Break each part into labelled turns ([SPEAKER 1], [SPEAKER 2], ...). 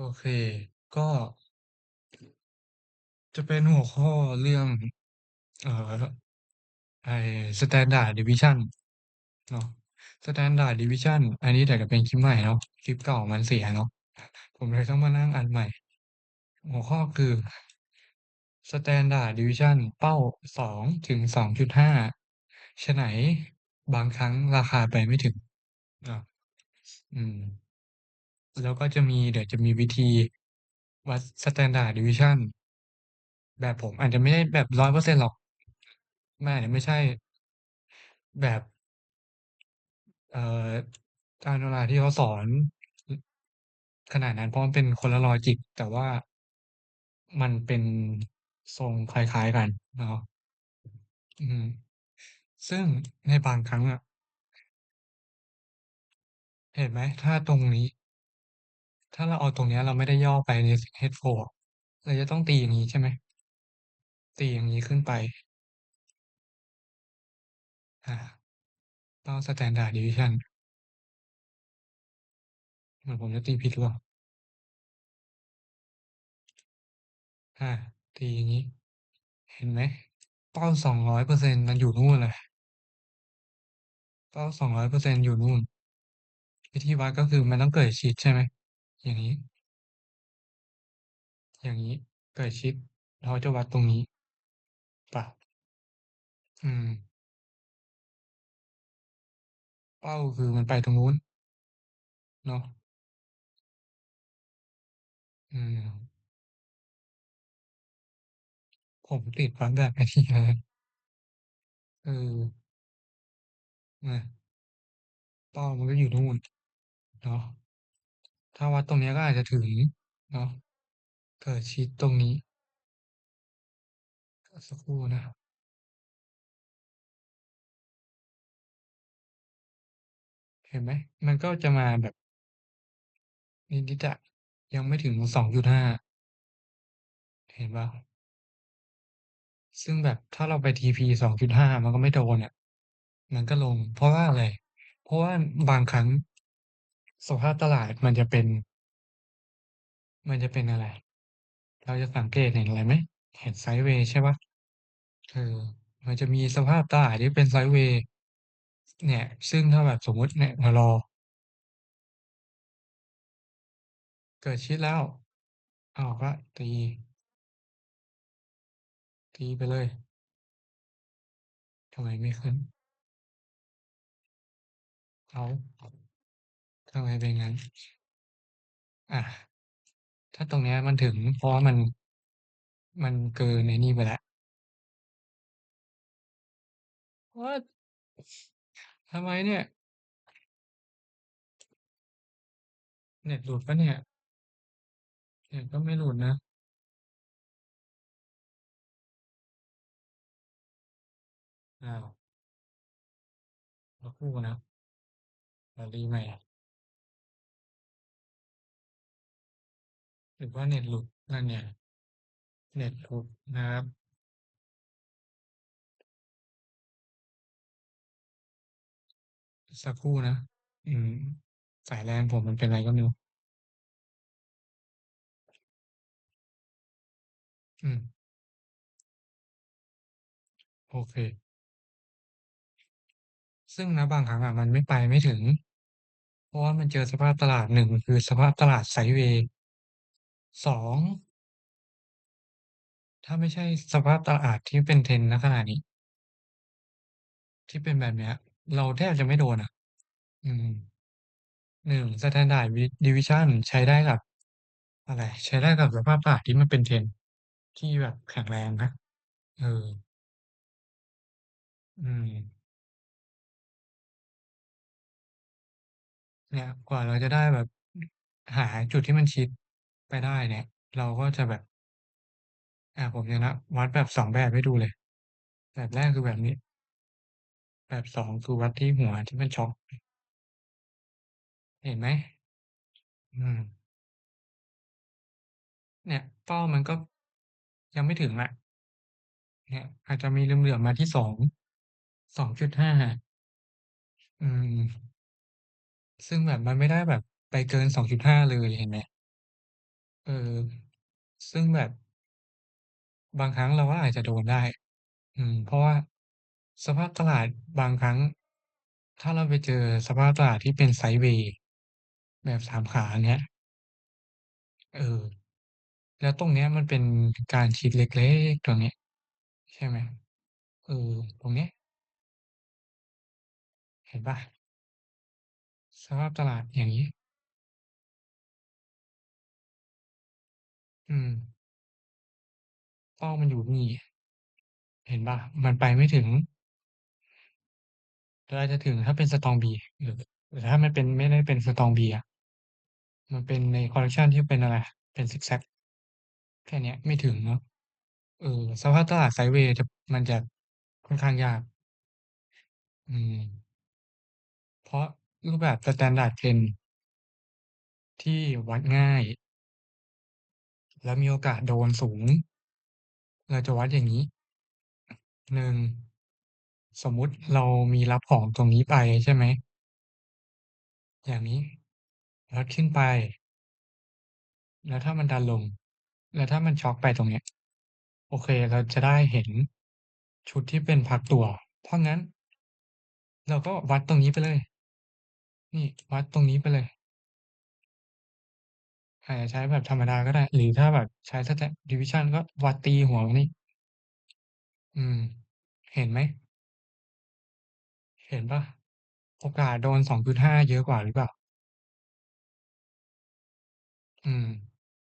[SPEAKER 1] โอเค ก็ จะเป็นหัวข้อเรื่อง เอ่อ ไอ้ Standard Deviation เนาะ Standard Deviation อันนี้เดี๋ยวจะเป็นคลิปใหม่เนาะ คลิปเก่ามันเสียเนาะ ผมเลยต้องมานั่งอัดใหม่ หัวข้อคือ Standard Deviation เป้า2-2.5ไฉนบางครั้งราคาไปไม่ถึงอาอืม แล้วก็จะมี เดี๋ยวจะมีวิธีวัด Standard Deviation แบบผมอาจจะไม่ได้แบบ 100%หรอก มันอาจจะไม่ใช่แบบ เอ่ออาจารย์เวลาที่เขาสอนขนาดนั้นเพราะมันเป็นคนละ Logic แต่ว่ามันเป็นทรงคล้ายๆกันเนาะอือฮึซึ่งในบางครั้งอะเห็นไหม ถ้าตรงนี้ ถ้าเราเอาตรงเนี้ย เราไม่ได้ย่อไปใน H4 อะเราจะต้องตีอย่างงี้ใช่ไหม?ตีอย่างงี้ขึ้นไปอาเป้า Standard Deviation เหมือนผมจะตีผิดหรือเปล่า?อาตีอย่างงี้ เห็นไหมเป้า200%มันอยู่นู่นเลยเป้า200%อยู่นู่น วิธีวัดก็คือมันต้องเกิดชิดใช่ไหม อย่างงี้ อย่างงี้เกิดชิดเขาจะวัดตรงนี้เปล่า?อืม เป้าคือมันไปตรงนู้นเนาะอืม ผมติดวัดแบบไอ้นี่เลยเอออาเป้ามันก็อยู่นู่นเนาะ ถ้าวัดตรงนี้ก็อาจจะถึงเนาะเกิดชิดตรงนี้สักครู่นะเห็นไหม มันก็จะมาแบบนิดๆอะยังไม่ถึง2.5เห็นปล่า?ซึ่งแบบถ้าเราไป TP 2.5มันก็ไม่โดนอะมันก็ลง เพราะว่าอะไร เพราะว่าบางครั้ง สภาพตลาดมันจะเป็น มันจะเป็นอะไร เราจะสังเกตเห็นอะไรไหม เห็นไซด์เวย์ใช่ปล่า?เออมันจะมีสภาพตลาดที่เป็นไซด์เวย์เนี่ย ซึ่งถ้าแบบสมมุติเนี่ยมารอ เกิดชิดแล้วออกแล้วตี ตีไปเลยทำไมไม่ขึ้น เ?อา ทำไมเป็นงั้น?อาถ้าตรงเนี้ยมันถึงเพราะว่ามัน มันเกินไอ้นี่ไปแล้ว What ทำไมเนี่ย?เน็ตหลุดปล่าเนี่ย?เน็ตก็ไม่หลุดนะ อ้าวสักครู่นะเดี๋ยวรีใหม่ หรือว่าเน็ตหลุดนั่นไงเน็ตหลุดนะครับสักครู่นะ อืม สาย LAN ผมมันเป็นอะไรก็ไม่รู้ อืม โอเค ซึ่งณบางครั้งอะมันไม่ไปไม่ถึง เพราะว่ามันเจอสภาพตลาด1คือสภาพตลาดไซด์เวย์ 2ถ้าไม่ใช่สภาพตลาดที่เป็น Trend ณ ขณะนี้ ที่เป็นแบบเนี้ย เราแทบจะไม่โดนอะ อืม1 Standard Deviation ใช้ได้กับ อะไร ใช้ได้กับสภาพตลาดที่มันเป็น Trend ที่แบบแข็งแรงนะ เออ อืม เนี่ย กว่าเราจะได้แบบ หาจุดที่มันชิด ไปได้เนี่ย เราก็จะแบบ อ่าผมจะนะวัดแบบ2แบบให้ดูเลย แบบแรกคือแบบนี้ แบบ2คือวัดที่หัวที่มันช็อกเห็นไหม?อืม เนี่ยเป้ามันก็ยังไม่ถึงอะเนี่ย อาจจะมีเหลื่อมๆมาที่2 2.5อืม ซึ่งแบบมันไม่ได้แบบไปเกิน2.5เลยเห็นไหม? เออ ซึ่งแบบ บางครั้งเราก็อาจจะโดนได้ อืม เพราะว่าสภาพตลาดบางครั้ง ถ้าเราไปเจอสภาพตลาดที่เป็นไซด์เวย์แบบสามขาเงี้ย เออ แล้วตรงเนี้ยมันเป็นการคิดเล็ก ๆ ตรงนี้ใช่ไหม เออ ตรงเนี้ย เห็นเปล่า?สภาพตลาดอย่างงี้ อืม เป้ามันอยู่นี่ เห็นเปล่า?มันไปไม่ถึงหรือาจจะถึงถ้าเป็น Strong Bee หรือ หรือถ้ามันเป็น ไม่ได้เป็น Strong Bee อะ มันเป็นในคอลเลกชันที่เป็นอะไร เป็นซิกแซกแค่เนี้ยไม่ถึงเนาะ เออ สภาพตลาดไซด์เวย์จะ มันจะค่อนข้างยาก อืม เพราะรูปแบบ Standard Trend ที่วัดง่าย และมีโอกาสโดนสูง เราจะวัดอย่างงี้1สมมุติเรามีรับของตรงนี้ไปใช่ไหม อย่างนี้แล้วขึ้นไป แล้วถ้ามันดันลง แล้วถ้ามันช็อกไปตรงเนี้ย โอเคเราจะได้เห็นชุดที่เป็นพักตัว เพราะงั้น เราก็วัดตรงนี้ไปเลย นี่ วัดตรงนี้ไปเลย อาจจะใช้แบบธรรมดาก็ได้ หรือถ้าแบบใช้ Stan Deviation ก็วัดตีหัวมันนี่ อืม เห็นไหม?เห็นปล่า?โอกาสโดน2.5เยอะกว่าหรือเปล่า?อืม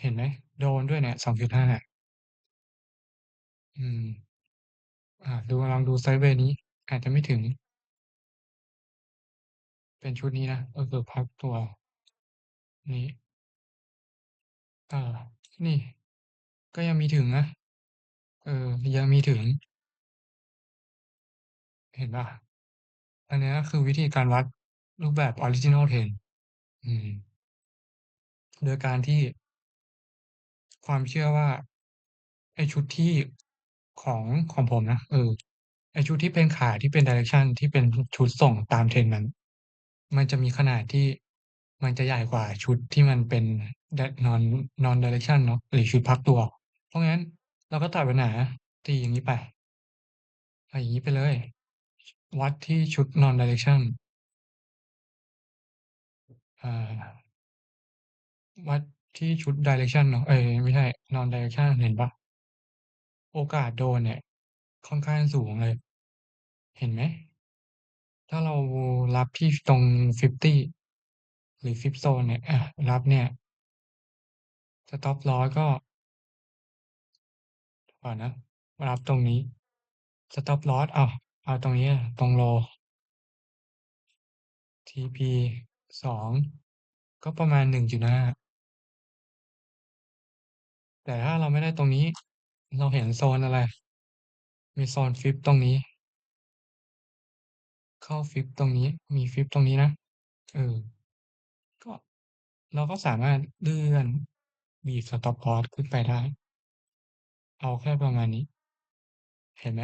[SPEAKER 1] เห็นไหม?โดนด้วยเนี่ย2.5อืมอาดูลองดูไซด์เวย์นี้ อาจจะไม่ถึง เป็นชุดนี้นะก็คือพักตัวนี้ อานี่ ก็ยังมีถึงนะ เออ ยังมีถึง เห็นเปล่า?อันเนี้ยคือวิธีการวัดรูปแบบ Original Trend อืม โดยการที่ความเชื่อว่า ไอชุดที่ของของผมนะ เออ ไอชุดที่เป็นขาที่เป็น direction ที่เป็นชุดส่งตาม trend นั้น มันจะมีขนาดที่มันจะใหญ่กว่าชุดที่มันเป็น ด non non-direction เนาะหรือชุดพักตัว เพราะงั้นเราก็ตัดปัญหาตีอย่างงี้ไปเอาอย่างงี้ไปเลย วัดที่ชุด non-direction อาวัดที่ชุด direction เนาะเอ๊ยไม่ใช่ non-direction เห็นปล่า?โอกาสโดนเนี่ย ค่อนข้างสูงเลย เห็นไหม?ถ้าเรารับที่ตรง 50 หรือ Flip Zone เนี่ยอารับเนี่ย Stop Loss ก็ก่อนนะรับตรงนี้ Stop Loss อ้าเอาตรงนี้ตรง Low TP 2ก็ประมาณ1.5แต่ถ้าเราไม่ได้ตรงนี้ เราเห็นโซนอะไร มีโซน Flip ตรงนี้ เข้า Flip ตรงนี้ มี Flip ตรงนี้นะ เออ ก็เราก็สามารถเลื่อน บีบ Stop Loss ขึ้นไปได้ เอาแค่ประมาณนี้ เห็นไหม?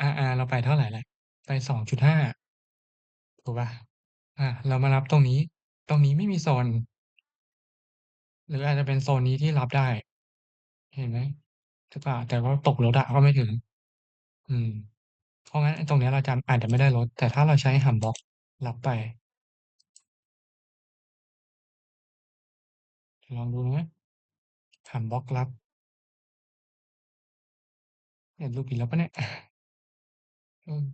[SPEAKER 1] อาๆเราไปเท่าไหรแล้วไป2.5ถูกเปล่า?อาเรามารับตรงนี้ ตรงนี้ไม่มีโซน หรืออาจจะเป็นโซนนี้ที่รับได้ เห็นไหม?หรือเปล่า?แต่ว่าตกลดอะก็ไม่ถึง อืม เพราะงั้นตรงนี้เราจำอาจจะไม่ได้ลด แต่ถ้าเราใช้ Hump Block รับไป ลองดูนะ Hump Block รับเนี่ยหลุดอีแล้วปล่าเนี่ย?อืม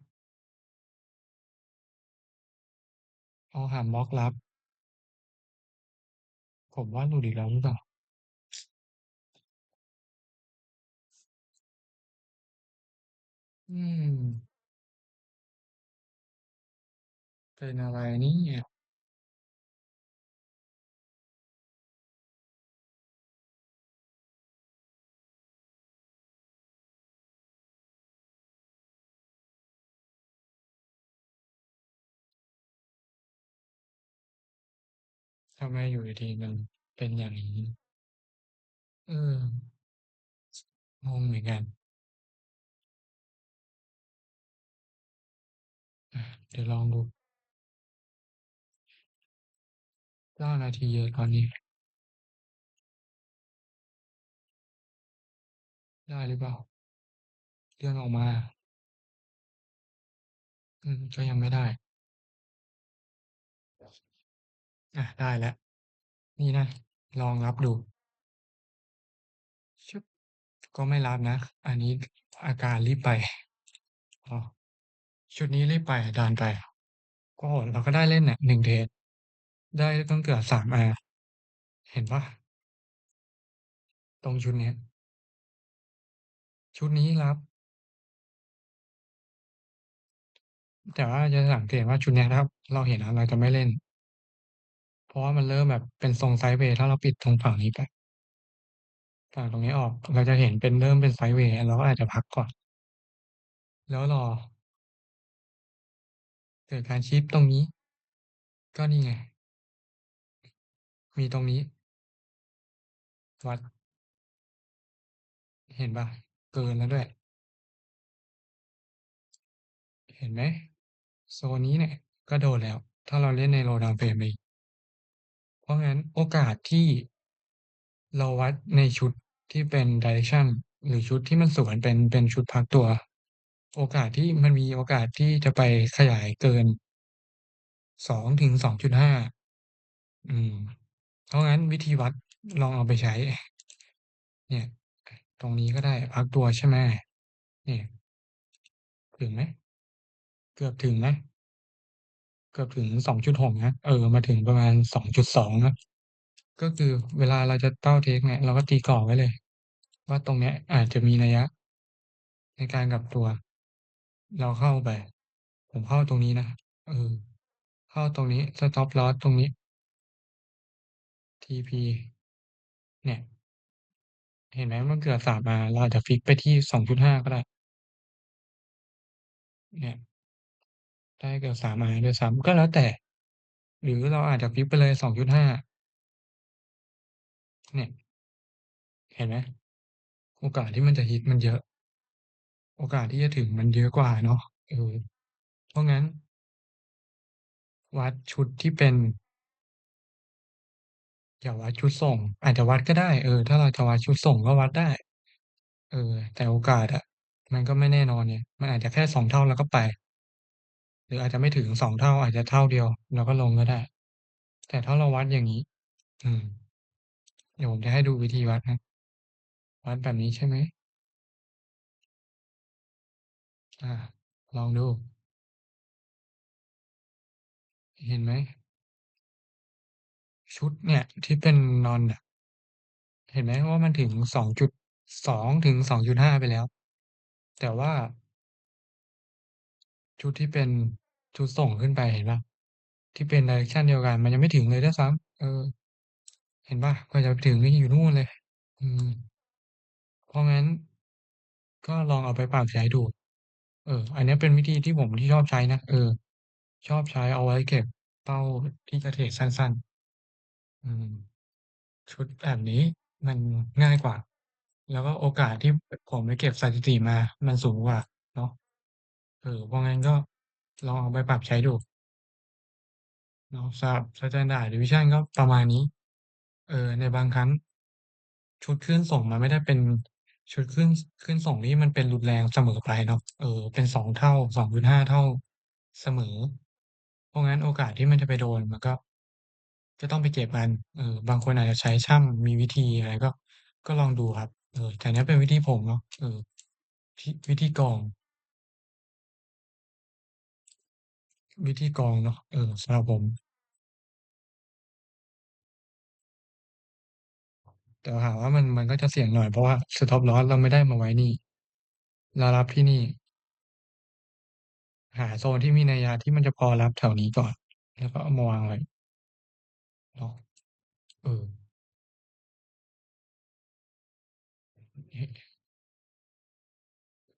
[SPEAKER 1] เอา Hump Block รับ ผมว่าหลุดอีกแล้วหรือเปล่า?อืม เป็นอะไรเนี่ ทำไมอยู่ดีมันเป็นอย่างนี้ เอองงเหมือนกัน เดี๋ยวลองดูเก้านาทีเยอะตอนนี้ ได้หรือเปล่า เลื่อนออกมาอือก็ยังไม่ได้ อาได้แล้ว นี่นะ ลองรับดูชึบก็ไม่รับนะ อันนี้อาการรีบไปอ๋อชุดนี้รีบไปดันไป ก็เราก็ได้เล่นน่ะ1เทรดได้ตั้งเกือบ 3R เห็นปล่า?ตรงชุดเนี้ย ชุดนี้รับ แต่ว่าจะสังเกตว่าชุดเนี้ยถ้าเราเห็นอะเราจะไม่เล่น เพราะว่ามันเริ่มแบบเป็นทรงไซด์เวย์ ถ้าเราปิดตรงฝั่งนี้ไป ฝั่งตรงนี้ออก เราจะเห็นเป็นเริ่มเป็นไซด์เวย์เราก็อาจจะพักก่อน แล้วรอ เกิดการชิปตรงนี้ ก็นี่ไง มีตรงนี้ วัด เห็นปล่า?เกินแล้วด้วย เห็นไหม?โซนนี้เนี่ย ก็โดนแล้ว ถ้าเราเล่นใน Low down frame อีก ราะงั้นโอกาสที่เราวัดในชุดที่เป็นดิเรกชันหรือชุดที่มันสวนเป็นเป็นชุดพักตัว โอกาสที่มันมีโอกาสที่จะไปขยายเกิน2-2.5อืม เพราะงั้นวิธีวัดลองเอาไปใช้ เนี่ย ตรงนี้ก็ได้พักตัวใช่ไหม?เนี่ย ถึงไหม?เกือบถึงนะ เกือบถึง2.6นะเออ มาถึงประมาณ2.2นะก็คือเวลาเราจะเต้าเทกเนี่ยเราก็ตีกรอบไว้เลย ว่าตรงเนี้ยอาจจะมีนัยยะ ในการกลับตัว เราเข้าไป ผมเข้าตรงนี้นะเออ เข้าตรงนี้สต็อปลอสตรงนี้ TP เนี่ย เห็นไหม?มันเกือบ 3R เราอาจจะฟิกไปที่2.5ก็ได้ เนี่ย ได้เกือบ 3R ด้วยซ้ำก็แล้วแต่ หรือเราอาจจะฟิกไปเลย2.5เนี่ย เห็นไหม?โอกาสที่มันจะฮิตมันเยอะ โอกาสที่จะถึงมันเยอะกว่าเนาะเออเพราะงั้น วัดชุดที่เป็นอย่าวัดชุดส่ง อาจจะวัดก็ได้ เออ ถ้าเราจะวัดชุดส่งก็วัดได้ เออ แต่โอกาสอะมันก็ไม่แน่นอนไงมันอาจจะแค่2เท่าแล้วก็ไป รืออาจจะไม่ถึง2เท่าอาจจะเท่าเดียว แล้วก็ลงก็ได้ แต่ถ้าเราวัดอย่างงี้ อืม เดี๋ยวผมจะให้ดูวิธีวัดนะวัดแบบนี้ใช่ไหม?อาลองดู เห็นไหม?ชุดเนี่ย ที่เป็น None น่ะเห็นไหมว่ามันถึง2.2ถึง2.5ไปแล้ว แต่ว่าชุดที่เป็น ชุดส่งขึ้นไปเห็นปล่า?ที่เป็นดิเรกชันเดียวกัน มันยังไม่ถึงเลยด้วยซ้ำเออ เห็นปล่า?กว่าจะถึงนี่อยู่นู่นเลย อืม เพราะงั้น ก็ลองเอาไปปรับใช้ดู เออ อันนี้เป็นวิธีที่ผมที่ชอบใช้นะเออ ชอบใช้เอาไว้เก็บเป้าที่จะเทรดสั้น ๆ อืม ชุดแบบนี้มันง่ายกว่า แล้วก็โอกาสที่ผผมไปเก็บสถิติมา มันสูงกว่า เนาะเออเพราะงั้นก็ ลองเอาไปปรับใช้ดูเนาะสำหรับสแตนดาร์ดดีวิชันก็ประมาณนี้ เออในบางครั้ง ชุดคลื่นส่งมันไม่ได้เป็นชุดคลื่นคลื่นส่งที่มันเป็นรุนแรงเสมอไปเนาะเออ เป็น2เท่า2.5เท่าเสมอ เพราะงั้นโอกาสที่มันจะไปโดนมันก็ก็ต้องไปเก็บมันเออบางคนอาจจะใช้ช่ำมีวิธีอะไรก็ ก็ลองดูครับ เออแต่นี้เป็นวิธีผมเนาะเออวิธีกอง วิธีกรองเนาะ เออ สำหรับผม แต่ถามว่ามัน มันก็จะเสี่ยงหน่อย เพราะว่า Stop Loss เราไม่ได้มาไว้นี่ เรารับที่นี่ หาโซนที่มีนัยยะที่มันจะพอรับแถวนี้ก่อน แล้วก็เอามาวางไว้ เนาะ เออ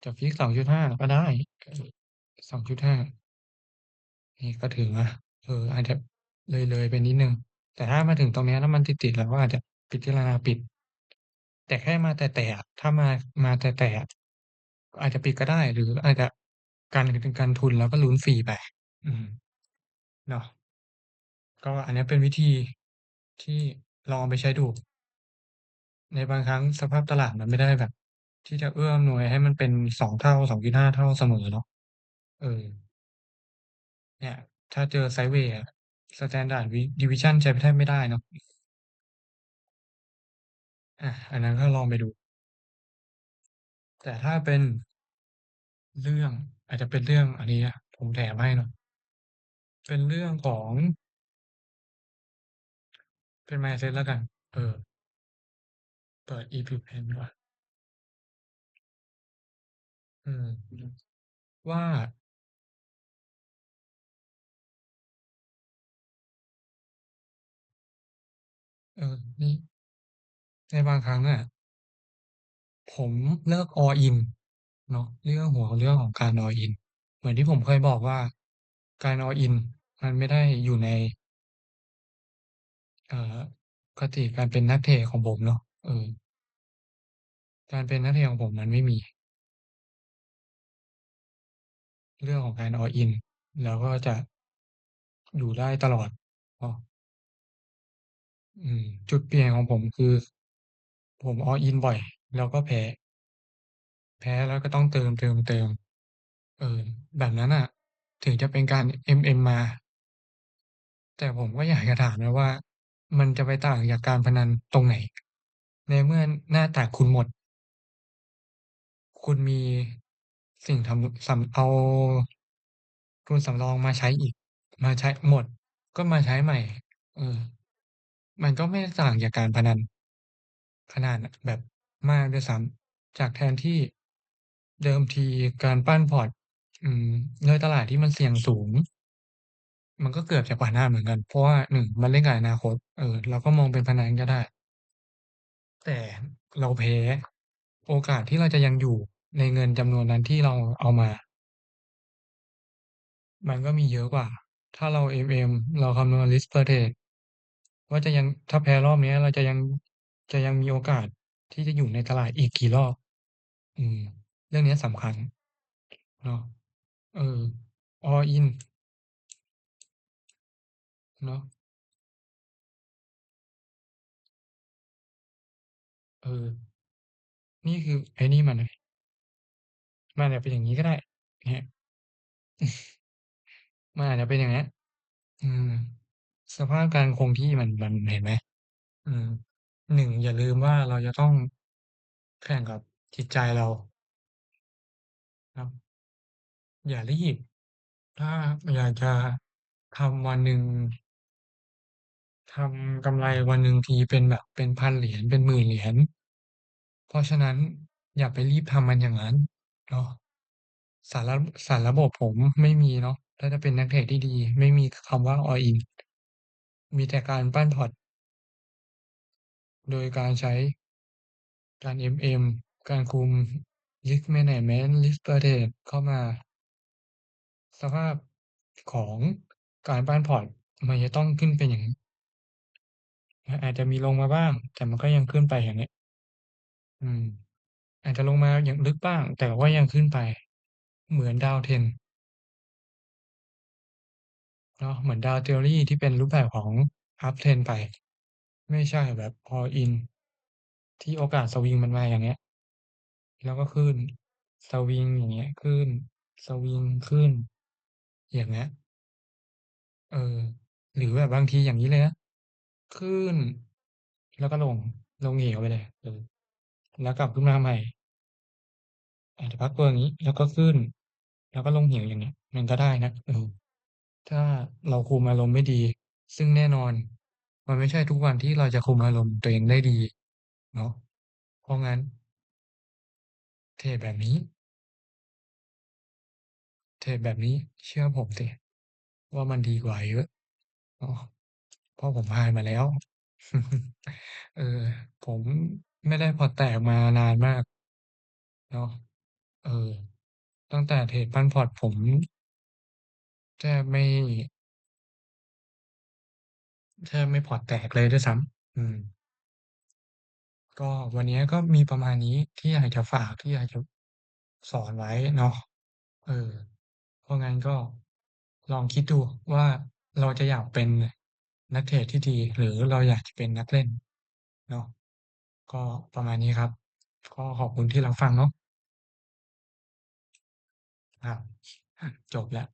[SPEAKER 1] จะฟิกซ์ 2.5 ก็ได้เออ2.5 นี่ก็ถึงนะเออ อาจจะเลยๆไปนิดหนึ่ง แต่ถ้ามาถึงตรงเนี้ย แล้วมันติด ๆ เราก็อาจจะพิจารณาปิด แต่แค่มาแตะ ๆ อะ ถ้ามา มาแตะ ๆ อะ อาจจะปิดก็ได้ หรืออาจจะกัน เป็นกันทุน แล้วก็ลุ้นฟรีไป อืม เนาะ ก็อันเนี้ยเป็นวิธีที่ลองเอาไปใช้ดู ในบางครั้งสภาพตลาดมันไม่ได้แบบ ที่จะเอื้ออำนวยให้มันเป็น 2 เท่า 2.5 เท่าเสมอเนาะ เออ เนี่ย ถ้าเจอไซด์เวย์อะ Standard วิ Deviation ใช้แทบไม่ได้เนาะอาอันนั้นก็ลองไปดู แต่ถ้าเป็นเรื่องอาจจะเป็นเรื่องอันนี้ผมแถมให้เนาะเป็นเรื่องของ เป็น mindset แล้วกัน เออ เปิด ePrivilege ดีกว่าอืมว่า เออ นี่ ในบางครั้งอะ ผมเลือก all in เนาะ เรื่องหัว เรื่องของการ all in เหมือนที่ผมเคยบอกว่า การ all in มันไม่ได้อยู่ใน เอ่อคติการเป็นนักเทรดของผมเนาะ เออ การเป็นนักเทรดของผมมันไม่มี เรื่องของการ all in แล้วก็จะอยู่ได้ตลอดเนาะ อืม จุดเปลี่ยนของผมคือ ผม all in บ่อย แล้วก็แพ้ แพ้แล้วก็ต้องเติม ๆ ๆ เออ แบบนั้นน่ะ ถึงจะเป็นการ MM มา แต่ผมก็อยากจะถามนะว่า มันจะไปต่างจากการพนันตรงไหน?ในเมื่อหน้าตักคุณหมด คุณมีสิ่งทำ สำ เอา ทุนสำรองมาใช้อีก มาใช้ หมดก็มาใช้ใหม่ เออ มันก็ไม่ต่างจากการพนัน ขนาดนแบบมากด้วยซ้ำ จากแทนที่เดิมทีการปั้นพอร์ต อืมในตลาดที่มันเสี่ยงสูง มันก็เกือบจะขวาหน้าเหมือนกัน เพราะว่า 1 มันเล่นกับอนาคต เออ เราก็มองเป็นพนันก็ได้ แต่เราแพ้ โอกาสที่เราจะยังอยู่ในเงินจำนวนนั้นที่เราเอามา มันก็มีเยอะกว่า ถ้าเรา MM เราคำนวณ Risk per trade ว่าจะยังถ้าแพ้รอบเนี้ย เราจะยังจะยังมีโอกาสที่จะอยู่ในตลาดอีกกี่รอบ อืม เรื่องเนี้ยสำคัญเนาะเออ all in เนาะเออ นี่คือไอ้นี่มันนะมันอาจจะเป็นอย่างงี้ก็ได้เงี้ยมันอาจจะเป็นอย่างเงี้ยอืม สภาพการคงที่มัน มันเห็นไหม?อืม 1 อย่าลืมว่า เราจะต้องแข่งกับจิตใจเราเนาะอย่ารีบ ถ้าอยากจะทำวันหนึ่ง ทำกำไรวันหนึ่งทีเป็นแบบ เป็น 1,000 เหรียญ เป็น 10,000 เหรียญ เพราะฉะนั้นอย่าไปรีบทำมันอย่างงั้น เนาะ สาร สารระบบผมไม่มีเนาะ ถ้าจะเป็นนักเทรดที่ดี ไม่มีคคำว่า all in มีแต่การปั้นพอร์ต โดยการใช้การ MM การคุม Risk management Risk per t a g e เข้ามา สภาพของการปั้นพอร์ต มันจะต้องขึ้นเป็นอย่างงี้อาจจะมีลงมาบ้าง แต่มันก็ยังขึ้นไปอย่างเงี้ อืม อาจจะลงมาอย่างลึกบ้าง แต่ว่ายังขึ้นไป เหมือนดาวเทน เนาะเหมือนดาว Theory ที่เป็นรูปแบบของ Up trend ไป ไม่ใช่แบบ all in ที่โอกาสสวิงมันมาอย่างเงี้ย แล้วก็ขึ้นสวิงอย่างเงี้ยขึ้นสวิงขึ้น อย่างเงี้ยเออ หรือแบบบางทีอย่างงี้เลยนะขึ้น แล้วก็ลงลงเหวไปเลยเออแล้วกลับขึ้นมาใหม่อาจจะพักตัวอย่างงี้ แล้วก็ขึ้น แล้วก็ลงเหวอย่างเงี้ยมันก็ได้นะเออ ถ้าเราคุมอารมณ์ไม่ดี ซึ่งแน่นอน มันไม่ใช่ทุกวันที่เราจะคุมอารมณ์ตัวเองได้ดี เนาะ เพราะงั้น เทรดแบบนี้ เทรดแบบนี้เชื่อผมสิว่ามันดีกว่าเยอะเพราะผมผ่านมาแล้ว เออ ผมไม่ได้พอแตกมานานมาก เนาะ เออ ตั้งแต่เทรดปันพอร์ตผม แทบไม่ แทบไม่พอร์ตแตกเลยด้วยซ้ำอืม ก็วันนี้ก็มีประมาณนี้ที่อยากจะฝากที่อยากจะสอนไว้เนาะเออ เพราะงั้นก็ลองคิดดูว่าเราจะอยากเป็นนักเทรดที่ดี หรือเราอยากจะเป็นนักเล่นเนาะก็ประมาณนี้ครับ ก็ขอบคุณที่รับฟังเนาะครับจบแล้ว